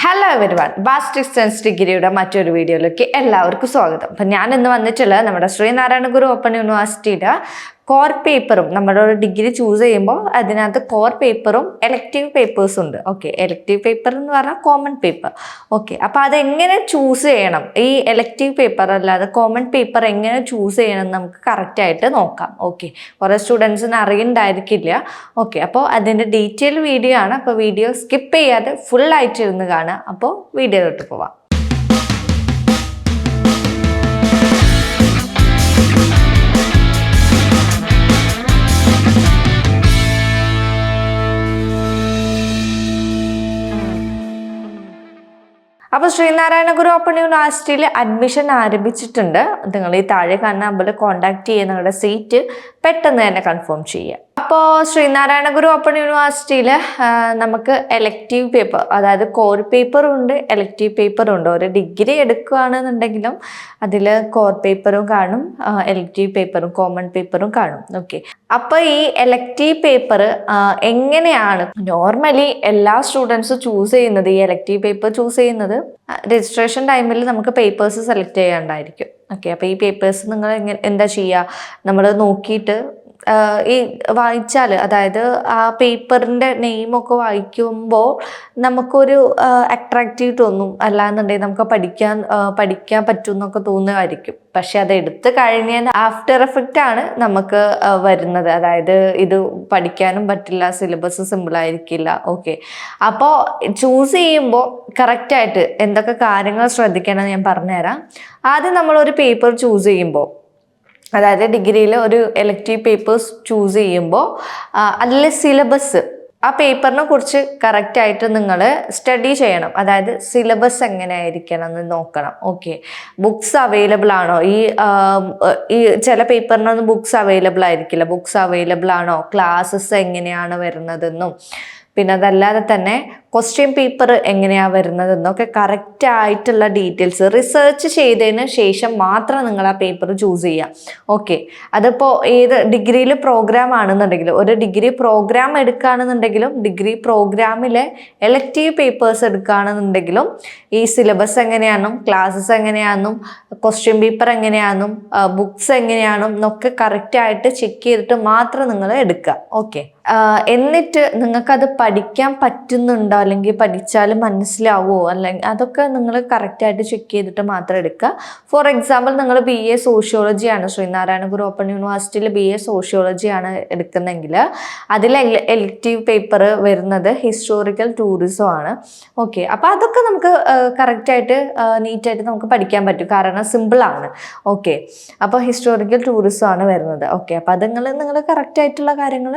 Hello everyone bass distance ഡിഗ്രിയുടെ മറ്റൊരു വീഡിയോയിലേക്ക് എല്ലാവർക്കും സ്വാഗതം. അപ്പം ഞാൻ ഇന്ന് വന്നിട്ടുള്ളത് നമ്മുടെ ശ്രീനാരായണ ഗുരു ഓപ്പൺ യൂണിവേഴ്സിറ്റിയുടെ കോർ പേപ്പറും നമ്മുടെ ഒരു ഡിഗ്രി ചൂസ് ചെയ്യുമ്പോൾ അതിനകത്ത് കോർ പേപ്പറും എലക്റ്റീവ് പേപ്പേഴ്സും ഉണ്ട്. ഓക്കെ എലക്റ്റീവ് പേപ്പർ എന്ന് പറഞ്ഞാൽ കോമൺ പേപ്പർ ഓക്കെ അപ്പോൾ അതെങ്ങനെ ചൂസ് ചെയ്യണം? ഈ എലക്റ്റീവ് പേപ്പർ അല്ലാതെ കോമൺ പേപ്പർ എങ്ങനെ ചൂസ് ചെയ്യണം നമുക്ക് കറക്റ്റായിട്ട് നോക്കാം. ഓക്കെ കുറേ സ്റ്റുഡൻസിന് അറിയണ്ടായിരിക്കില്ല. ഓക്കെ അപ്പോൾ അതിന്റെ ഡീറ്റെയിൽ വീഡിയോ ആണ്. അപ്പോൾ വീഡിയോ സ്കിപ്പ് ചെയ്യാതെ ഇരുന്ന് കാണുക. അപ്പോൾ വീഡിയോയിലോട്ട് പോവാം. അപ്പോൾ ശ്രീനാരായണ ഗുരു ഓപ്പൺ യൂണിവേഴ്സിറ്റിയിൽ അഡ്മിഷൻ ആരംഭിച്ചിട്ടുണ്ട്. നിങ്ങൾ ഈ താഴെ കാണുന്ന നമ്പറിൽ കോൺടാക്ട് ചെയ്യുക നിങ്ങളുടെ സീറ്റ് പെട്ടെന്ന് തന്നെ കൺഫേം ചെയ്യുക. അപ്പോൾ ശ്രീനാരായണ ഗുരു ഓപ്പൺ യൂണിവേഴ്സിറ്റിയിൽ നമുക്ക് എലക്റ്റീവ് പേപ്പർ അതായത് കോർ പേപ്പറും ഉണ്ട് എലക്റ്റീവ് പേപ്പറും ഉണ്ട്. ഒരു ഡിഗ്രി എടുക്കുകയാണെന്നുണ്ടെങ്കിലും അതിൽ കോർ പേപ്പറും കാണും എലക്റ്റീവ് പേപ്പറും കോമൺ പേപ്പറും കാണും. ഓക്കെ അപ്പോൾ ഈ എലക്റ്റീവ് പേപ്പർ എങ്ങനെയാണ് നോർമലി എല്ലാ സ്റ്റുഡൻസും ചൂസ് ചെയ്യുന്നത് ഈ എലക്റ്റീവ് പേപ്പർ ചൂസ് ചെയ്യുന്നത്? രജിസ്ട്രേഷൻ ടൈമിൽ നമുക്ക് പേപ്പേഴ്സ് സെലക്ട് ചെയ്യാണ്ടായിരിക്കും ഓക്കെ അപ്പോൾ ഈ പേപ്പേഴ്സ് നിങ്ങൾ എങ്ങനെ എന്താ ചെയ്യുക നമ്മൾ നോക്കിയിട്ട് ഈ വായിച്ചാൽ അതായത് ആ പേപ്പറിന്റെ നെയിമൊക്കെ വായിക്കുമ്പോൾ നമുക്കൊരു അട്രാക്റ്റീവ് തോന്നും. അല്ലാന്നുണ്ടെങ്കിൽ നമുക്ക് പഠിക്കാൻ പഠിക്കാൻ പറ്റും എന്നൊക്കെ തോന്നുമായിരിക്കും പക്ഷെ അത് എടുത്തു കഴിഞ്ഞാൽ ആഫ്റ്റർ എഫക്റ്റ് ആണ് നമുക്ക് വരുന്നത്. അതായത് ഇത് പഠിക്കാനും പറ്റില്ല സിലബസ് സിമ്പിൾ ആയിരിക്കില്ല. ഓക്കെ അപ്പോൾ ചൂസ് ചെയ്യുമ്പോൾ കറക്റ്റായിട്ട് എന്തൊക്കെ കാര്യങ്ങൾ ശ്രദ്ധിക്കണം ഞാൻ പറഞ്ഞുതരാം. ആദ്യം നമ്മളൊരു പേപ്പർ ചൂസ് ചെയ്യുമ്പോൾ അതായത് ഡിഗ്രിയിൽ ഒരു എലക്റ്റീവ് പേപ്പേഴ്സ് ചൂസ് ചെയ്യുമ്പോൾ അതിലെ സിലബസ് ആ പേപ്പറിനെ കുറിച്ച് കറക്റ്റായിട്ട് നിങ്ങൾ സ്റ്റഡി ചെയ്യണം. അതായത് സിലബസ് എങ്ങനെ ആയിരിക്കണം എന്ന് നോക്കണം. ഓക്കെ ബുക്സ് അവൈലബിൾ ആണോ? ഈ ഈ ചില പേപ്പറിനൊന്നും ബുക്സ് അവൈലബിൾ ആയിരിക്കില്ല. ബുക്സ് അവൈലബിൾ ആണോ? ക്ലാസ്സസ് എങ്ങനെയാണ് വരുന്നതെന്നും. പിന്നെ അതല്ലാതെ തന്നെ ക്വസ്റ്റ്യൻ പേപ്പർ എങ്ങനെയാണ് വരുന്നതെന്നൊക്കെ കറക്റ്റ് ആയിട്ടുള്ള ഡീറ്റെയിൽസ് റിസർച്ച് ചെയ്തതിന് ശേഷം മാത്രം നിങ്ങൾ ആ പേപ്പർ ചൂസ് ചെയ്യുക. ഓക്കെ അതിപ്പോൾ ഏത് ഡിഗ്രിയിൽ പ്രോഗ്രാം ആണെന്നുണ്ടെങ്കിലും ഒരു ഡിഗ്രി പ്രോഗ്രാം എടുക്കുകയാണെന്നുണ്ടെങ്കിലും ഡിഗ്രി പ്രോഗ്രാമിലെ എലക്റ്റീവ് പേപ്പേഴ്സ് എടുക്കുകയാണെന്നുണ്ടെങ്കിലും ഈ സിലബസ് എങ്ങനെയാണെന്നും ക്ലാസ്സസ് എങ്ങനെയാണെന്നും ക്വസ്റ്റ്യൻ പേപ്പർ എങ്ങനെയാണെന്നും ബുക്സ് എങ്ങനെയാണെന്നും എന്നൊക്കെ കറക്റ്റായിട്ട് ചെക്ക് ചെയ്തിട്ട് മാത്രം നിങ്ങൾ എടുക്കുക. ഓക്കെ എന്നിട്ട് നിങ്ങൾക്കത് പഠിക്കാൻ പറ്റുന്നുണ്ടോ അല്ലെങ്കിൽ പഠിച്ചാൽ മനസ്സിലാവുമോ അല്ലെങ്കിൽ അതൊക്കെ നിങ്ങൾ കറക്റ്റായിട്ട് ചെക്ക് ചെയ്തിട്ട് മാത്രം എടുക്കുക. ഫോർ എക്സാമ്പിൾ നിങ്ങൾ ബി എ സോഷ്യോളജിയാണ് ശ്രീനാരായണ ഗുരു ഓപ്പൺ യൂണിവേഴ്സിറ്റിയിൽ ബി എ സോഷ്യോളജിയാണ് എടുക്കുന്നതെങ്കിൽ അതിൽ എലക്റ്റീവ് പേപ്പർ വരുന്നത് ഹിസ്റ്റോറിക്കൽ ടൂറിസം ആണ്. ഓക്കെ അപ്പോൾ അതൊക്കെ നമുക്ക് കറക്റ്റായിട്ട് നീറ്റായിട്ട് നമുക്ക് പഠിക്കാൻ പറ്റും. കാരണം സിമ്പിളാണ് ഓക്കെ അപ്പോൾ ഹിസ്റ്റോറിക്കൽ ടൂറിസം ആണ് വരുന്നത്. ഓക്കെ അപ്പോൾ അത് നിങ്ങൾ നിങ്ങൾ കറക്റ്റായിട്ടുള്ള കാര്യങ്ങൾ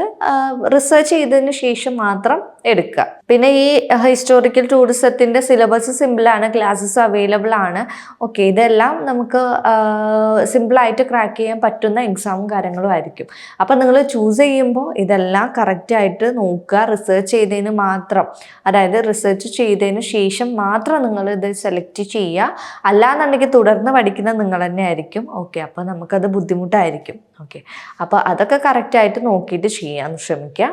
റിസർച്ച് ചെയ്തതിന് ശേഷം മാത്രം എടുക്കുക. പിന്നെ ഈ ഹിസ്റ്റോറിക്കൽ ടൂറിസത്തിന്റെ സിലബസ് സിമ്പിളാണ് ക്ലാസ്സസ് അവൈലബിൾ ആണ്. ഓക്കെ ഇതെല്ലാം നമുക്ക് സിമ്പിളായിട്ട് ക്രാക്ക് ചെയ്യാൻ പറ്റുന്ന എക്സാമും കാര്യങ്ങളും ആയിരിക്കും. അപ്പം നിങ്ങൾ ചൂസ് ചെയ്യുമ്പോൾ ഇതെല്ലാം കറക്റ്റായിട്ട് നോക്കുക റിസർച്ച് ചെയ്തതിന് മാത്രം. അതായത് റിസർച്ച് ചെയ്തതിന് ശേഷം മാത്രം നിങ്ങൾ ഇത് സെലക്ട് ചെയ്യുക. അല്ലാന്നുണ്ടെങ്കിൽ തുടർന്ന് പഠിക്കുന്നത് നിങ്ങൾ തന്നെ ആയിരിക്കും. ഓക്കെ അപ്പോൾ നമുക്കത് ബുദ്ധിമുട്ടായിരിക്കും. ഓക്കെ അപ്പോൾ അതൊക്കെ കറക്റ്റായിട്ട് നോക്കിയിട്ട് ചെയ്യാൻ ശ്രമിക്കുക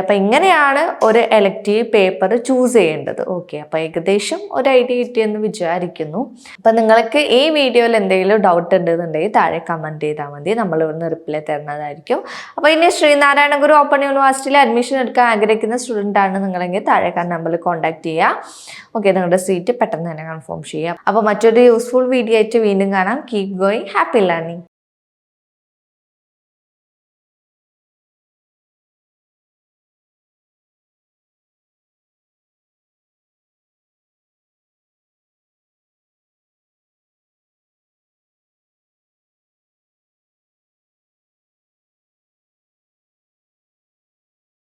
അപ്പം ഇങ്ങനെയാണ് ഒരു എലക്റ്റീവ് പേപ്പർ ചൂസ് ചെയ്യേണ്ടത്. ഓക്കെ അപ്പോൾ ഏകദേശം ഒരു ഐഡിയ കിട്ടിയെന്ന് വിചാരിക്കുന്നു. അപ്പോൾ നിങ്ങൾക്ക് ഈ വീഡിയോയിൽ എന്തെങ്കിലും ഡൗട്ട് ഉണ്ടെന്നുണ്ടെങ്കിൽ താഴെ കമന്റ് ചെയ്താൽ മതി. നമ്മൾ ഇവിടുന്ന് റിപ്ലൈ തരുന്നതായിരിക്കും. അപ്പോൾ ഇനി ശ്രീനാരായണ ഗുരു ഓപ്പൺ യൂണിവേഴ്സിറ്റിയിൽ അഡ്മിഷൻ എടുക്കാൻ ആഗ്രഹിക്കുന്ന സ്റ്റുഡന്റ് ആണ് നിങ്ങളെങ്കിൽ താഴെ കാണുന്ന നമ്പറിൽ കോൺടാക്ട് ചെയ്യുക. ഓക്കെ നിങ്ങളുടെ സീറ്റ് പെട്ടെന്ന് തന്നെ കൺഫേം ചെയ്യാം അപ്പോൾ മറ്റൊരു യൂസ്ഫുൾ വീഡിയോ ആയിട്ട് വീണ്ടും കാണാം. Keep going happy learning